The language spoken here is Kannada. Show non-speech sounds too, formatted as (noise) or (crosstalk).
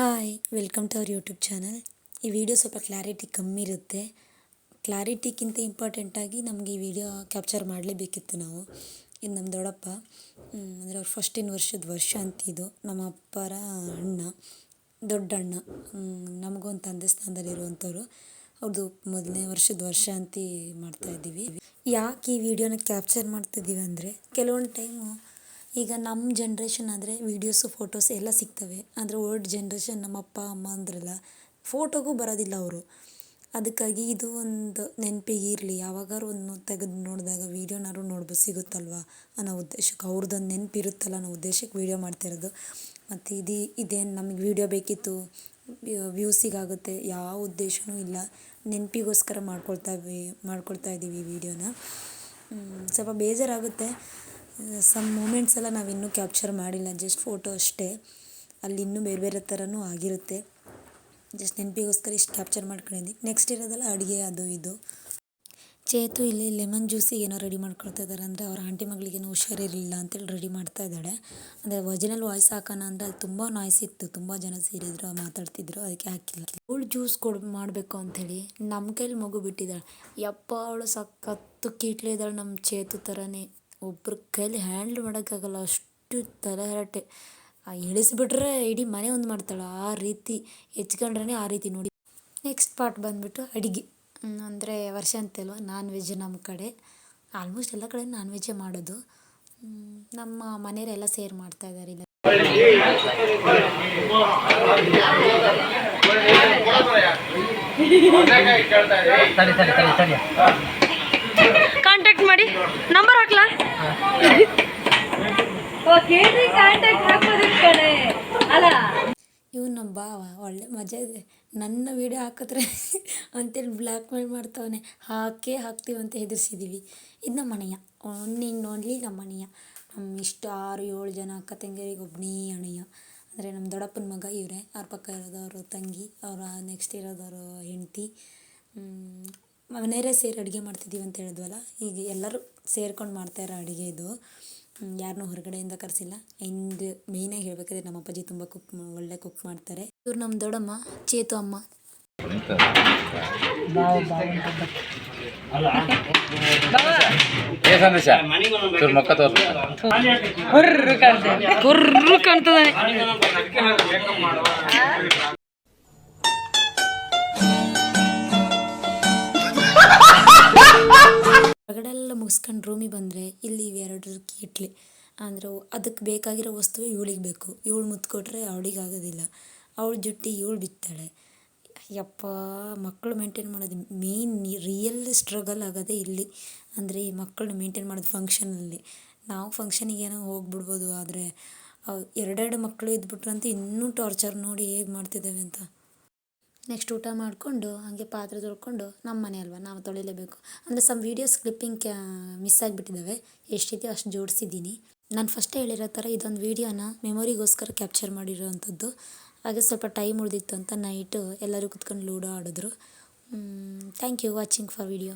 Hi welcome to our YouTube channel ಈ ವಿಡಿಯೋ ಸ್ವಲ್ಪ ಕ್ಲಾರಿಟಿ ಕಮ್ಮಿ ಇರುತ್ತೆ. ಕ್ಲಾರಿಟಿಗಿಂತ ಇಂಪಾರ್ಟೆಂಟಾಗಿ ನಮಗೆ ಈ ವಿಡಿಯೋ ಕ್ಯಾಪ್ಚರ್ ಮಾಡಲೇಬೇಕಿತ್ತು ನಾವು. ಇದು ನಮ್ಮ ದೊಡ್ಡಪ್ಪ. ಅಂದರೆ ಅವ್ರ ಫಸ್ಟಿನ ವರ್ಷದ ವರ್ಷ ಅಂತಿದು ನಮ್ಮ ಅಪ್ಪರ ಅಣ್ಣ, ದೊಡ್ಡ ಅಣ್ಣ. ನಮಗೂ ಒಂದು ತಂದೆ ಸ್ಥಾನದಲ್ಲಿರುವಂಥವ್ರು ಅವ್ರದ್ದು ಮೊದಲನೇ ವರ್ಷದ ವರ್ಷ ಅಂತ ಮಾಡ್ತಾಯಿದ್ದೀವಿ ಯಾಕೆ ಈ ವಿಡಿಯೋನ ಕ್ಯಾಪ್ಚರ್ ಮಾಡ್ತಿದ್ದೀವಿ ಅಂದರೆ, ಕೆಲವೊಂದು ಟೈಮು ಈಗ ನಮ್ಮ ಜನ್ರೇಷನ್ ಆದರೆ ವೀಡಿಯೋಸು ಫೋಟೋಸ್ ಎಲ್ಲ ಸಿಗ್ತವೆ. ಆದರೆ ಓಲ್ಡ್ ಜನ್ರೇಷನ್ ನಮ್ಮ ಅಪ್ಪ ಅಮ್ಮ ಅಂದ್ರಲ್ಲ ಫೋಟೋಗೂ ಬರೋದಿಲ್ಲ ಅವರು. ಅದಕ್ಕಾಗಿ ಇದು ಒಂದು ನೆನಪಿಗೆ ಇರಲಿ. ಯಾವಾಗಾರು ಒಂದು ತೆಗೆದು ನೋಡಿದಾಗ ವೀಡಿಯೋನಾದ್ರು ನೋಡ್ಬೋದು, ಸಿಗುತ್ತಲ್ವ ಅನ್ನೋ ಉದ್ದೇಶಕ್ಕೆ. ಅವ್ರದ್ದೊಂದು ನೆನಪಿರುತ್ತಲ್ಲ ಅನ್ನೋ ಉದ್ದೇಶಕ್ಕೆ ವೀಡಿಯೋ ಮಾಡ್ತಿರೋದು ಮತ್ತು ಇದು, ಇದೇನು ನಮಗೆ ವೀಡಿಯೋ ಬೇಕಿತ್ತು, ವ್ಯೂಸಿಗಾಗುತ್ತೆ, ಯಾವ ಉದ್ದೇಶವೂ ಇಲ್ಲ. ನೆನಪಿಗೋಸ್ಕರ ಮಾಡ್ಕೊಳ್ತಾ ಮಾಡ್ಕೊಳ್ತಾ ಇದ್ದೀವಿ ವಿಡಿಯೋನ ಸ್ವಲ್ಪ ಬೇಜಾರಾಗುತ್ತೆ. ಸಮ್ ಮೂಮೆಂಟ್ಸ್ ಎಲ್ಲ ನಾವು ಇನ್ನೂ ಕ್ಯಾಪ್ಚರ್ ಮಾಡಿಲ್ಲ ಜಸ್ಟ್ ಫೋಟೋ ಅಷ್ಟೇ. ಅಲ್ಲಿ ಇನ್ನೂ ಬೇರೆ ಬೇರೆ ಥರನೂ ಆಗಿರುತ್ತೆ. ಜಸ್ಟ್ ನೆನಪಿಗೋಸ್ಕರ ಇಷ್ಟು ಕ್ಯಾಪ್ಚರ್ ಮಾಡ್ಕೊಂಡಿದ್ದೀನಿ ನೆಕ್ಸ್ಟ್ ಇರೋದೆಲ್ಲ ಅಡುಗೆ, ಅದು ಇದು. ಚೇತು ಇಲ್ಲಿ ಲೆಮನ್ ಜ್ಯೂಸಿಗೆ ಏನೋ ರೆಡಿ ಮಾಡ್ಕೊಳ್ತಾ ಇದ್ದಾರೆ ಅಂದರೆ ಅವ್ರ ಆಂಟಿ ಮಗಳಿಗೇನೋ ಹುಷಾರಿರಲಿಲ್ಲ ಅಂತೇಳಿ ರೆಡಿ ಮಾಡ್ತಾ ಇದ್ದಾಳೆ. ಅಂದರೆ ಒರಿಜಿನಲ್ ವಾಯ್ಸ್ ಹಾಕೋಣ ಅಂದರೆ ಅದು ತುಂಬ ನಾಯ್ಸ್ ಇತ್ತು. ತುಂಬ ಜನ ಸೇರಿದ್ರು, ಮಾತಾಡ್ತಿದ್ರು, ಅದಕ್ಕೆ ಹಾಕಿಲ್ಲ. ಅವಳು ಜ್ಯೂಸ್ ಕೊಡ್, ಮಾಡಬೇಕು ಅಂಥೇಳಿ ನಮ್ಮ ಕೈಲಿ ಮಗು ಬಿಟ್ಟಿದ್ದಾಳೆ. ಯಪ್ಪ, ಅವಳು ಸಖತ್ತು ಕೀಟ್ಲೆ ಇದ್ದಾಳೆ ನಮ್ಮ ಚೇತು ಥರನೇ ಒಬ್ರ ಕೈಲಿ ಹ್ಯಾಂಡ್ಲ್ ಮಾಡೋಕ್ಕಾಗಲ್ಲ, ಅಷ್ಟು ತಲೆಹರಟೆ. ಇಳಿಸ್ಬಿಟ್ರೆ ಇಡೀ ಮನೆ ಒಂದು ಮಾಡ್ತಾಳೆ. ಆ ರೀತಿ ಹೆಚ್ಕೊಂಡ್ರೆ ಆ ರೀತಿ ನೋಡಿ. ನೆಕ್ಸ್ಟ್ ಪಾರ್ಟ್ ಬಂದುಬಿಟ್ಟು ಅಡುಗೆ. ಅಂದರೆ ವರ್ಷ ಅಂತಲ್ವ ನಾನ್ ವೆಜ್ ನಮ್ಮ ಕಡೆ. ಆಲ್ಮೋಸ್ಟ್ ಎಲ್ಲ ಕಡೆ ನಾನ್ ವೆಜ್ಜೇ ಮಾಡೋದು. ನಮ್ಮ ಮನೆಯವರೆಲ್ಲ ಸೇರ್ ಮಾಡ್ತಾ ಇದ್ದಾರೆ ಇಲ್ಲ. ಸರಿ ಸರಿ ಸರಿ ಕೇಳ್ರಿ ಕಾಂಟ್ಯಾಕ್ಟ್ ಮಾಡಿ. ನಂಬರ್ ಹಾಕ್ಲಾ? ಇವ್ ನಮ್ಮ ಭಾವ ಒಳ್ಳೆ ಮಜಾ ಇದೆ. ನನ್ನ ವಿಡಿಯೋ ಹಾಕಿದ್ರೆ (laughs) ಅಂತೇಳಿ ಬ್ಲ್ಯಾಕ್ ಮೇಲ್ ಮಾಡ್ತಾವನೆ. ಹಾಕೇ ಹಾಕ್ತೀವಿ ಅಂತ ಹೆದರ್ಸಿದ್ದೀವಿ ಇದು ನಮ್ಮ ಮನೆಯ ಒನ್ ಇನ್ ಓನ್ಲಿ ನಮ್ಮ ಮನೆಯ ನಮ್ಮ ಇಷ್ಟು ಆರು ಏಳು ಜನ ಅಕ್ಕ ತಂಗಿಯರಿಗೆ ಒಬ್ಬನೇ ಅಣಯ್ಯ ಅಂದರೆ ನಮ್ಮ ದೊಡ್ಡಪ್ಪನ ಮಗ ಇವರೇ. ಅವ್ರ ಪಕ್ಕ ಇರೋದವರು ತಂಗಿ. ಅವರ ನೆಕ್ಸ್ಟ್ ಇರೋದವರು ಹೆಂಡ್ತಿ. ಮನೆಯವರೇ ಸೇರಿ ಅಡುಗೆ ಮಾಡ್ತಿದ್ದೀವಿ ಅಂತ ಹೇಳಿದ್ವಲ್ಲ ಈಗ ಎಲ್ಲರೂ ಸೇರ್ಕೊಂಡು ಮಾಡ್ತಾಯಿರೋ ಅಡುಗೆ ಇದು. ಯಾರನ್ನೂ ಹೊರಗಡೆಯಿಂದ ಕರೆಸಿಲ್ಲ. ಇಂದು ಮೇಯ್ನಾಗಿ ಹೇಳ್ಬೇಕಾದ್ರೆ ನಮ್ಮ ಅಪ್ಪಾಜಿ ತುಂಬ ಕುಕ್ ಒಳ್ಳೆ ಕುಕ್ ಮಾಡ್ತಾರೆ. ಇವ್ರು ನಮ್ಮ ದೊಡ್ಡಮ್ಮ ಚೇತು ಅಮ್ಮ. ಕುರ್ರು ಕಾಣ್ತದೆ ಮುಗಿಸ್ಕೊಂಡು ರೂಮಿಗೆ ಬಂದರೆ ಇಲ್ಲಿ ಇವೆರಡರ ಕೀಟ್ಲಿ ಅಂದರೆ ಅದಕ್ಕೆ ಬೇಕಾಗಿರೋ ವಸ್ತುವೇ ಇವಳಿಗೆ ಬೇಕು. ಇವಳು ಮುತ್ಕೊಟ್ರೆ ಅವಳಿಗೆ ಆಗೋದಿಲ್ಲ. ಅವಳ ಜುಟ್ಟಿ ಇವಳು ಬಿತ್ತಾಳೆ. ಯಪ್ಪ ಮಕ್ಕಳು ಮೇಂಟೈನ್ ಮಾಡೋದು ಮೇಯ್ನ್ ರಿಯಲ್ ಸ್ಟ್ರಗಲ್ ಆಗೋದೇ ಇಲ್ಲಿ. ಅಂದರೆ ಈ ಮಕ್ಕಳನ್ನ ಮೇಂಟೈನ್ ಮಾಡೋದು ಫಂಕ್ಷನಲ್ಲಿ ನಾವು ಫಂಕ್ಷನಿಗೆ ಏನೋ ಹೋಗ್ಬಿಡ್ಬೋದು, ಆದರೆ ಎರಡೆರಡು ಮಕ್ಕಳು ಇದ್ಬಿಟ್ರಂತೂ ಇನ್ನೂ ಟಾರ್ಚರ್ ನೋಡಿ ಹೇಗೆ ಮಾಡ್ತಿದ್ದೇವೆ ಅಂತ. ನೆಕ್ಸ್ಟ್ ಊಟ ಮಾಡಿಕೊಂಡು, ಹಾಗೆ ಪಾತ್ರೆ ತೊಳ್ಕೊಂಡು ನಮ್ಮ ಮನೆ ಅಲ್ವಾ, ನಾವು ತೊಳಿಲೇಬೇಕು. ಅಂದರೆ ಸಮ್ ವೀಡಿಯೋಸ್ ಕ್ಲಿಪ್ಪಿಂಗ್ ಕ್ಯಾ ಮಿಸ್ ಆಗಿಬಿಟ್ಟಿದ್ದಾವೆ ಎಷ್ಟಿದೆಯೋ ಅಷ್ಟು ಜೋಡಿಸಿದ್ದೀನಿ. ನಾನು ಫಸ್ಟೇ ಹೇಳಿರೋ ಥರ ಇದೊಂದು ವೀಡಿಯೋನ ಮೆಮೊರಿಗೋಸ್ಕರ ಕ್ಯಾಪ್ಚರ್ ಮಾಡಿರೋವಂಥದ್ದು ಹಾಗೆ ಸ್ವಲ್ಪ ಟೈಮ್ ಉಳಿದಿತ್ತು ಅಂತ ನೈಟು ಎಲ್ಲರೂ ಕುತ್ಕೊಂಡು ಲೂಡೋ ಆಡಿದ್ರು. Thank you watching for video